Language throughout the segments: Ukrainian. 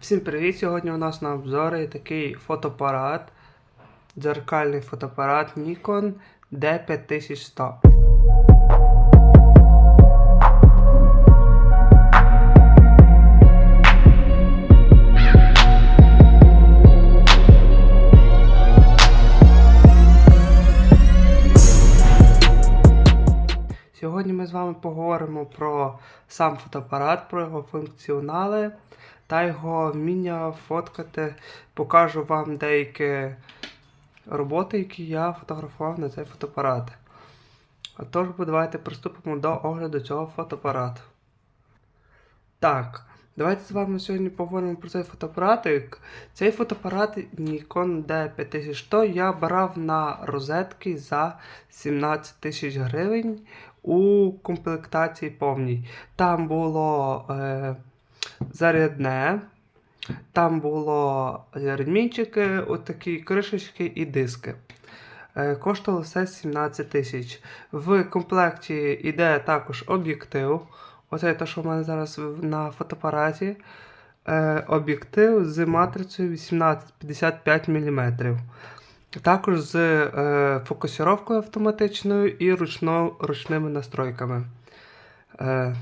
Всім привіт! Сьогодні у нас на обзорі такий фотоапарат, дзеркальний фотоапарат Nikon D5100. Сьогодні ми з вами поговоримо про сам фотоапарат, про його функціонали та його вміння фоткати. Покажу вам деякі роботи, які я фотографував на цей фотоапарат. Отож, давайте приступимо до огляду цього фотоапарату. Так, давайте з вами сьогодні поговоримо про цей фотоапаратик. Цей фотоапарат Nikon D5100 я брав на розетки за 17 тисяч гривень у комплектації повній. Там було е, зарядне, там було ремінчики, отакі кришечки і диски. Е, Коштувало все 17 тисяч. В комплекті йде також об'єктив. Оце те, що в мене зараз на фотоапараті. Е, об'єктив з матрицею 18-55 мм. Також з е, фокусіровкою автоматичною і ручно, ручними настройками. Е,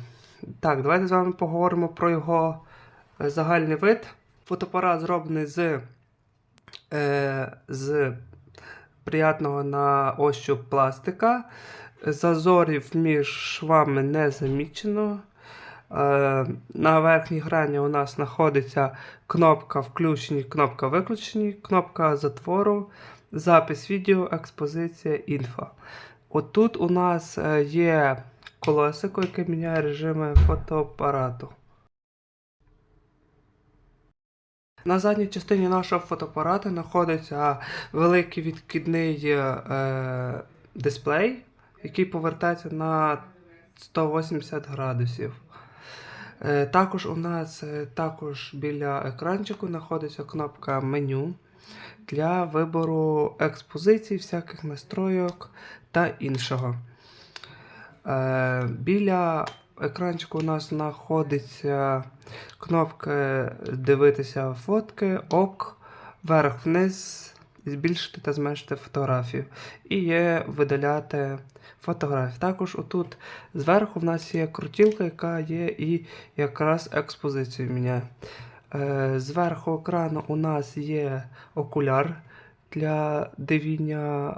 так, давайте з вами поговоримо про його е, загальний вид. Фотоапарат зроблений з, е, з приятного на ощуп пластика. Зазорів між швами не замічено. Е, на верхній грані у нас знаходиться кнопка включені, кнопка виключені, кнопка затвору, запис відео, експозиція, інфо. Отут у нас е, є колесико, яке міняє режими фотоапарату. На задній частині нашого фотоапарату знаходиться великий відкидний е, дисплей, який повертається на 180 градусів. Е, Також у нас е, також біля екранчику знаходиться кнопка меню для вибору експозицій, всяких настройок та іншого. Е, Біля екранчику у нас знаходиться кнопка дивитися фотки, ок, вверх-вниз, збільшити та зменшити фотографію. І є видаляти фотографії. Також отут зверху в нас є крутілка, яка є і якраз експозицію міняє. Е, Зверху екрану у нас є окуляр для дивіння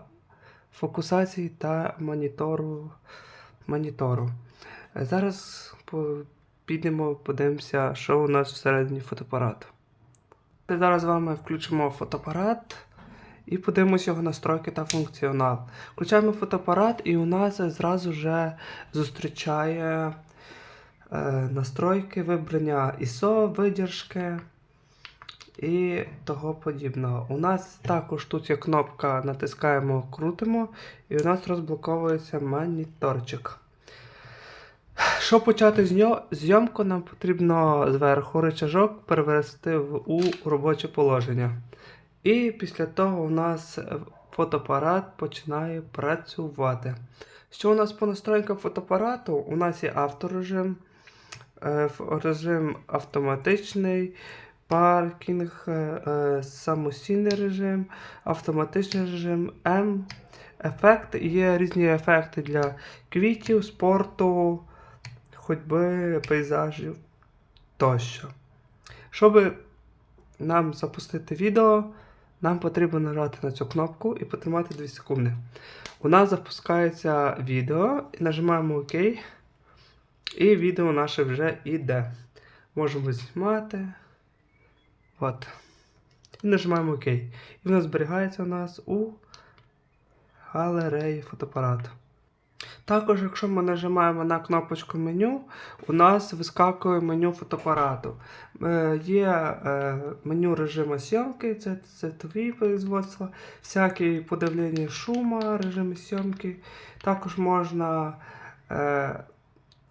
фокусації та монітору. Монітору. Е, Зараз підемо, подивимося, що у нас всередині фотоапарату. Зараз з вами включимо фотоапарат і подивимося його настройки та функціонал. Включаємо фотоапарат, і у нас зразу вже зустрічає е, настройки вибрання ISO, видержки і того подібного. У нас також тут є кнопка натискаємо, крутимо, і у нас розблоковується моніторчик. Щоб почати зйомку, нам потрібно зверху рычажок перевести у робоче положення. І після того у нас фотоапарат починає працювати. Що у нас по настройкам фотоапарату? У нас є авторежим, е, режим автоматичний, паркінг, е, е, самостійний режим, автоматичний режим М. Ефекти. Є різні ефекти для квітів, спорту, ходьби, пейзажів тощо. Щоб нам запустити відео, нам потрібно нажати на цю кнопку і потримати 2 секунди. У нас запускається відео, нажимаємо ОК, і відео наше вже йде. Можемо знімати. От. І нажимаємо ОК. І воно зберігається у нас у галереї фотоапарату. Також, якщо ми нажимаємо на кнопочку меню, у нас вискакує меню фотоапарату. Е, є е, меню режиму зйомки, це цветові производства, всякі подавлення шума, режими зйомки. Також можна е,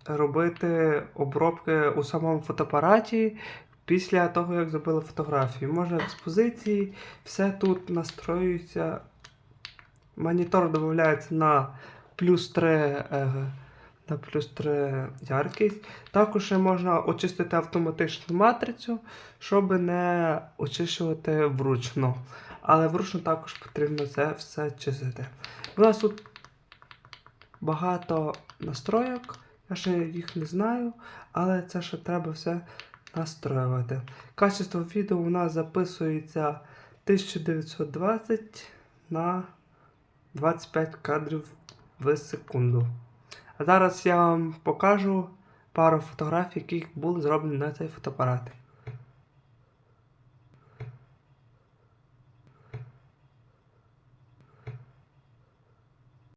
робити обробки у самому фотоапараті після того, як зробили фотографію. Можна експозиції, все тут настроюється. Монітор додається на плюс 3 е, на плюс 3 яркість. Також можна очистити автоматичну матрицю, щоб не очищувати вручну. Але вручну також потрібно це все чистити. У нас тут багато настройок, я ще їх не знаю, але це ще треба все настроювати. Качество відео у нас записується 1920 на 25 кадрів в секунду. А зараз я вам покажу пару фотографій, які були зроблені на цей фотоапарат.